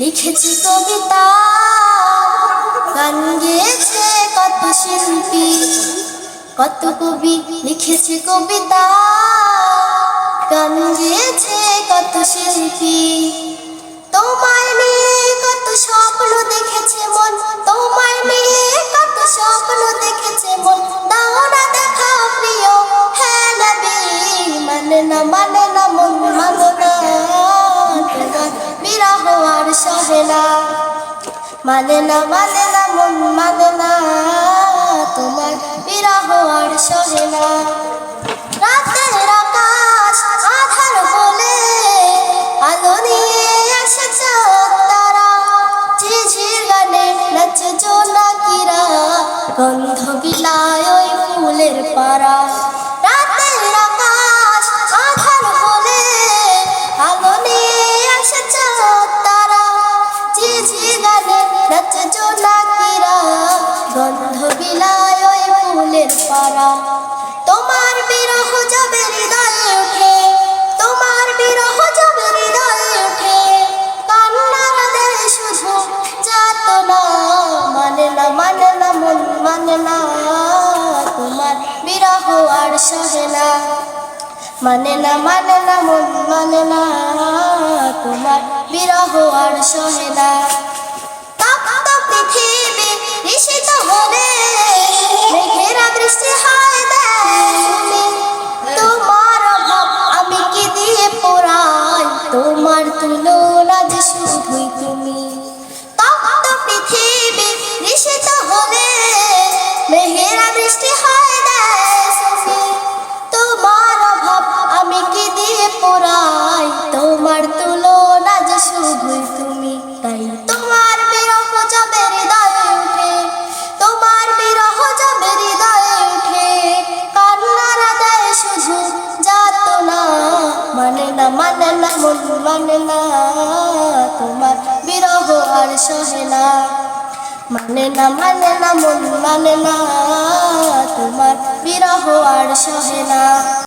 লিখেছি কবিতা গান গেয়েছে কত শিল্পী কত কবি লিখেছে কবিতা, গান গেয়েছে কত শিল্পী তোমায় নিয়ে কত স্বপ্ন দেখেছে মন, তোমায় নিয়ে কত স্বপ্ন দেখেছে মন। দাও না দেখা প্রিয় হ্যাঁ নবী মানে না মানে মানে না মানে না মন মানে না তোমার বিরহ আর সহে না। রাতের আকাশ আধার বলে আলো নিয়ে এসেছে তারা। ঝিঝির গানে নাচে জোনাকিরা গন্ধ বিলায় ওই ফুলের পাড়া। পাড়া তোমার বিরহ যাবে হৃদয়ে উঠে তোমার বিরহ যাবে হৃদয়ে উঠে কান্নার শুধু যাত না মানে না মানে না মন মানে না তোমার বিরহ আর সহে না। মানে না মানে না মন মানে না তোমার বিরহ আর সহে না। তোমার তুলনা যে শুধুই তুমি। মানে মানে না, তোমার বিরহ আর সহে না। মানে না মানে না, মন মানে না, তোমার বিরহ আর সহে না।